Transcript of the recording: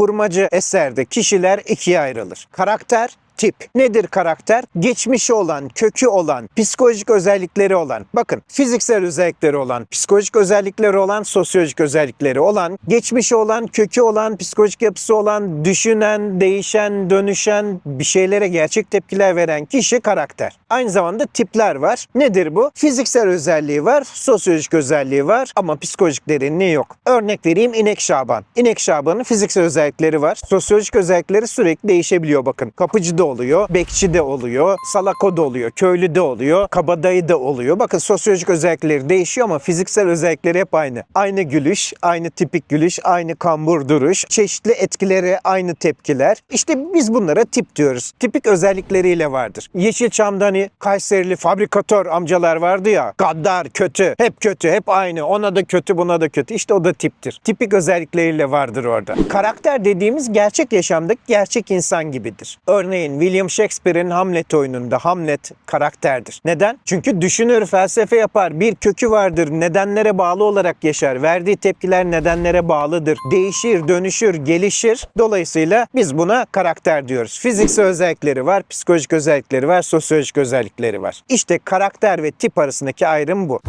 kurmacı eserde kişiler ikiye ayrılır. Karakter, tip. Nedir karakter? Geçmişi olan, kökü olan, psikolojik özellikleri olan, bakın fiziksel özellikleri olan, psikolojik özellikleri olan, sosyolojik özellikleri olan, geçmişi olan, kökü olan, psikolojik yapısı olan, düşünen, değişen, dönüşen, bir şeylere gerçek tepkiler veren kişi karakter. Aynı zamanda tipler var. Nedir bu? Fiziksel özelliği var, sosyolojik özelliği var ama psikolojik derinliği yok. Örnek vereyim İnek Şaban. İnek Şaban'ın fiziksel özellikleri var. Sosyolojik özellikleri sürekli değişebiliyor bakın. Kapıcı da oluyor, bekçi de oluyor, salako da oluyor, köylü de oluyor, kabadayı da oluyor. Bakın sosyolojik özellikleri değişiyor ama fiziksel özellikleri hep aynı. Aynı gülüş, aynı tipik gülüş, aynı kambur duruş, çeşitli etkileri, aynı tepkiler. İşte biz bunlara tip diyoruz. Tipik özellikleriyle vardır. Yeşilçam'da hani Kayserili fabrikatör amcalar vardı ya. Gaddar, kötü, hep kötü, hep aynı. Ona da kötü, buna da kötü. İşte o da tiptir. Tipik özellikleriyle vardır orada. Karakter dediğimiz gerçek yaşamdaki gerçek insan gibidir. Örneğin William Shakespeare'in Hamlet oyununda Hamlet karakterdir. Neden? Çünkü düşünür, felsefe yapar, bir kökü vardır, nedenlere bağlı olarak yaşar. Verdiği tepkiler nedenlere bağlıdır. Değişir, dönüşür, gelişir. Dolayısıyla biz buna karakter diyoruz. Fiziksel özellikleri var, psikolojik özellikleri var, sosyolojik özellikleri var. İşte karakter ve tip arasındaki ayrım bu.